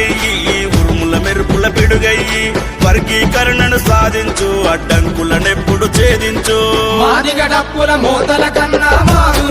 దన ఉరుముల మెరుపుల పిడుగయ్యి వర్గీకరణను సాధించు అడ్డంకులనెప్పుడు ఛేదించు. మాదిగ డప్పుల మూతల కన్నా మారు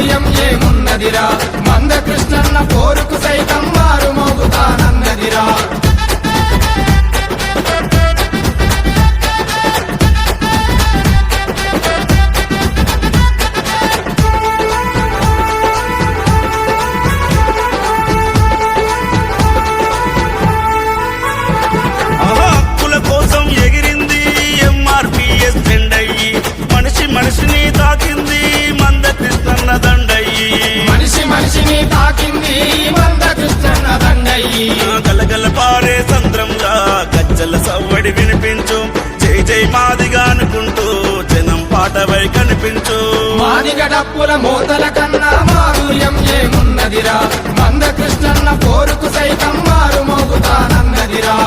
మనిషిని తాకింది మంద కృష్ణన్న దండయ్యి గలగల పారే సంద్రంగా గజ్జల సవ్వడి వినిపించు. జై జై మాదిగా అనుకుంటూ జనం పాటవై కనిపించు. మాదిగ డప్పుల మూతల కన్నా మాధుర్యం ఏమున్నదిరా? మంద కృష్ణన్న పోరుకు సైతం మారు మోగుతానన్నదిరా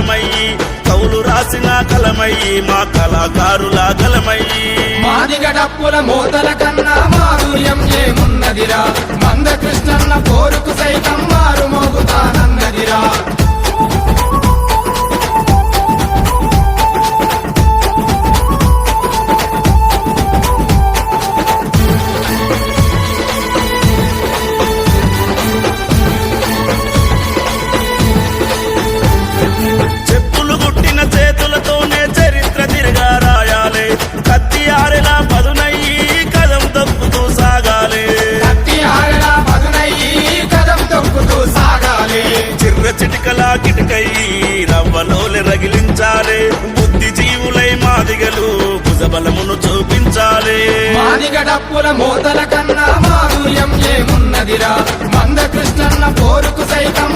బిడ్డల దళమయ్యి కవులు రాసిన కలమయ్యి మా కళాకారుల కలమయ్యి. మాదిగ డప్పుల మూతల మాదిగలు భుజబలమును చూపించాలి. మాదిగ డప్పుల మోతల కన్నా మాధుర్యం ఏమున్నదిరా? మంద కృష్ణన్న పోరుకు సైతం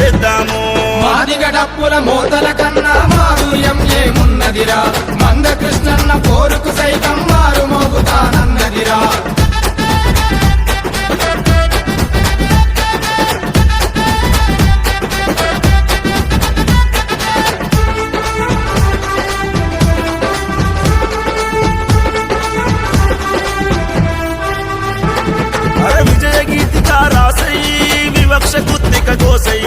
చేద్దాము. మాదిగ డప్పుల మూతల కన్నా మాధుర్యం ఏమున్నదిరా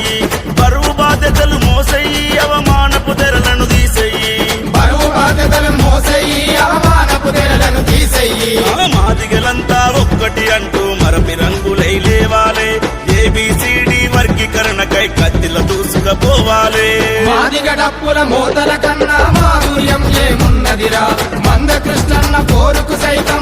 కోసయ్యి బరువు బాధ్యతలు మోసయ్యి అవమానపు తెరలను తీసెయ్యి బరువు బాధ్యతలు మోసయ్యి అవమానపు తెరలను తీసెయ్యి మాదిగలంతా ఒక్కటి అంటూ మరపి రంగులై లేవాలే. ఏబిసిడి వర్గీకరణకై కత్తిల దూసుకపోవాలి. మాదిగ డప్పుల మూతల కన్నా మాధుర్యం ఏమున్నదిరా? మంద కృష్ణన్న పోరుకు సైతం